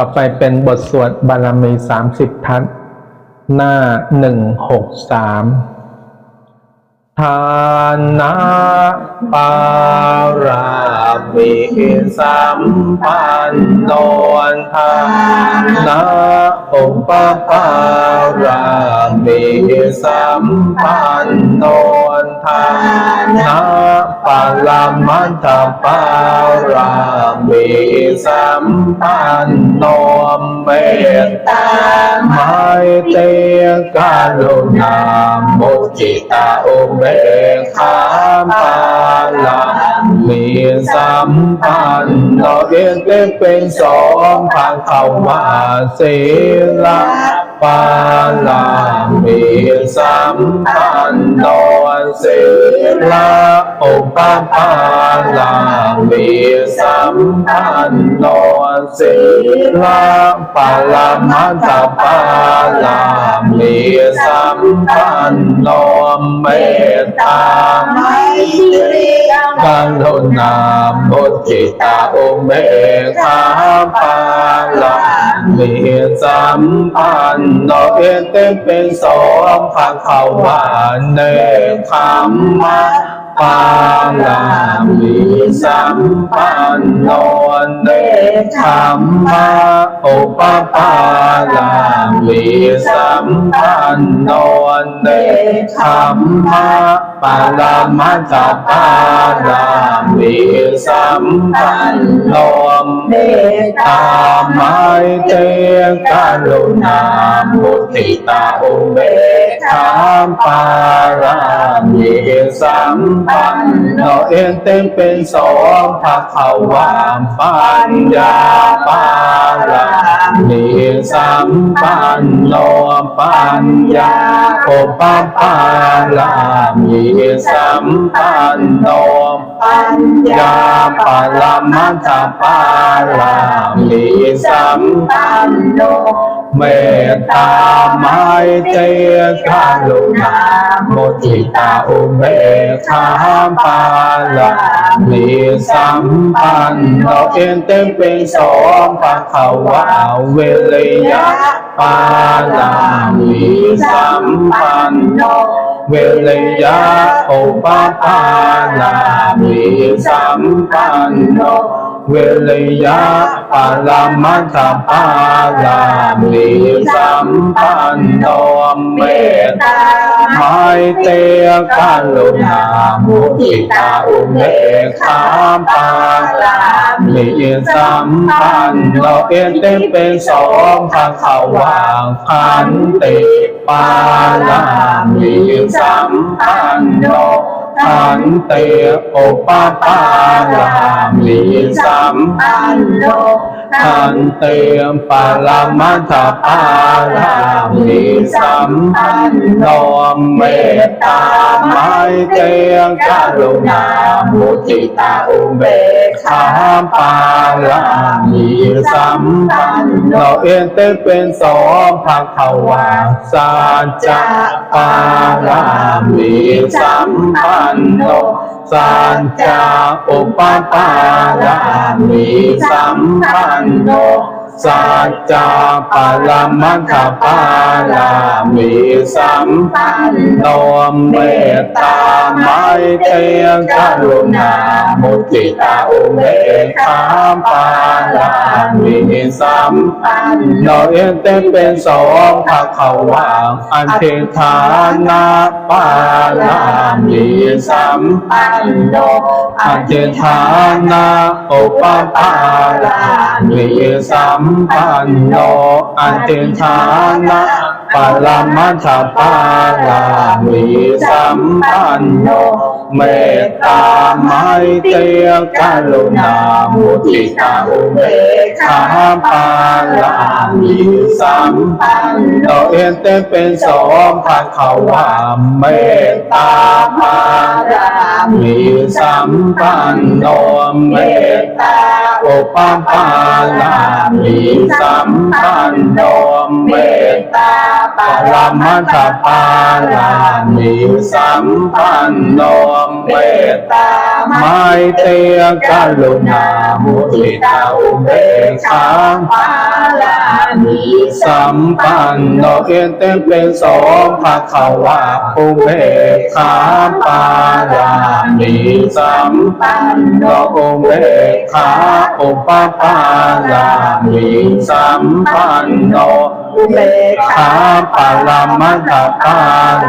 ต่อไปเป็นบทสวดบารมีสามสิบทัศน์หน้าหนึ่งหกสามทานะปารามีสัมปันโนทานะอุปปารามีสัมปันโนทา นะปาลามัตถปารามีสัมปันโนเมตตาไมเตกาลุณามุจิตาอุเบกขาปาลามีสัมปันโนเรียนเป็นสองทางเข้ามาศีล ปาลามีสัมปันโนศีลอุปปาลามีสัมปันโน ศีลปาลามัตถปาลามีสัมปันโนเมตตาไมตรีกรุณามุจิตาอุเบกขาปาลามีสัมปันโนเอเตเป็นสองภาขาวานเนคขมมะ ปาลามีสัมปันโนเนคขมมะอุปปาลามีสัมปันโนเนคขมมะปาลามัจจปาลามีสัมปันโนเมตตาไมเตกรุณามุติตาอุเบกขาปารามีสัมปนโนเอ็นเต็มเป็นสองภาขาวามปัญญาปารามีสัมปันโนปัญญาโอปปารามีสัมปันโนปัญญาปาลามัตถปาลามีสัมปันโน เมตตาไมเตกรุณาโมุทิตาอุเบกขาปาลามีสัมปันโนเอ็นเต็มเป็นสองปะเขาวาเวเลยะปาลามีสัมปันโนเวลยะโอปาปาลามีสัมปันโน เวลยะปาลามัตปาลามีสัมปันโนเมตตาไมเตกาลุณามุทิตาอุเบกขาปาลามีสัมปันโนเอเตเป็นสองทางเขาวางพันติปาลามีสัมปันโน ขันเตโอปาปาลามีสัมปันโนโน ทันเตมปาลามัตถปาลามิสัมปันโนเมตตาไมเตียงกรุณามุทิตาอุเบกขาปาลามิสัมปันโนเอ็นเตเป็นสองภาควาสัจจะปาลามิสัมปันโน สัจจะอุปปาลามิสัมปันโน สัจจปรมัตถปาลามิสัมปันโนเมตตาไมเตกรุณามุติตาอุเบกขาปาลามิสัมปันโนเอเตเป็นสองภาขาวางอันเทธานาปาลามิสัมปันโนอันเทธานาโอปปาลามิสัมปันโนอันเทานาปาลมัตถปาลามิสัมปันโนเมตตาไมเตกรุณามุทิตาอุเบกขาปาลามิสัมปันโนเอ็นเตเป็นสองพันเขาว่าเมตตาปาลามิสัมปันโนเมตตา อปปาลามิสัมปันโนเมตตาปรมัตถปาลามิสัมปันโนเมตตาไมเตกรุณามุทิตาอุเบกขาปาลามิสัมปันโนเอเตเป็นโสภะคะวะปุเบกขาปารามิสัมปันโนอุเบกขาอุปปาลามิสัมปันโน อุเบกขาปารามัตถปา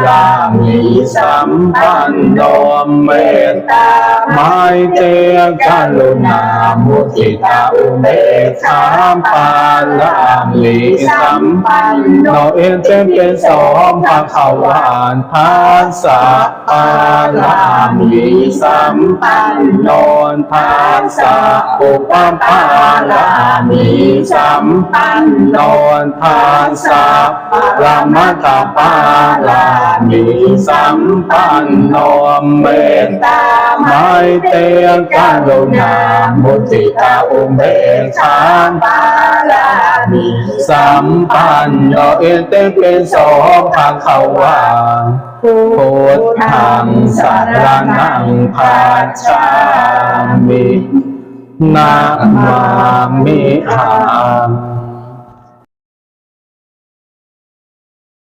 รามิสัมปันโนเมตตาไมเตกรุณามุทิตาอุเบกขาปาลามิสัมปันโนเอเตเป็นสองภาขาวานภาษาปาลามิสัมปันโนภาษาอุปปาลามิ สัมปันโนภาษาปรามัตถปาลามิสัมปันโนเมตตาไมเตการุณามุติตาอุเบกขาปาลามิสัมปันโนเอเตเป็นโสภาขาวาพุทธังสารนังภาชามิ นะมามิหัง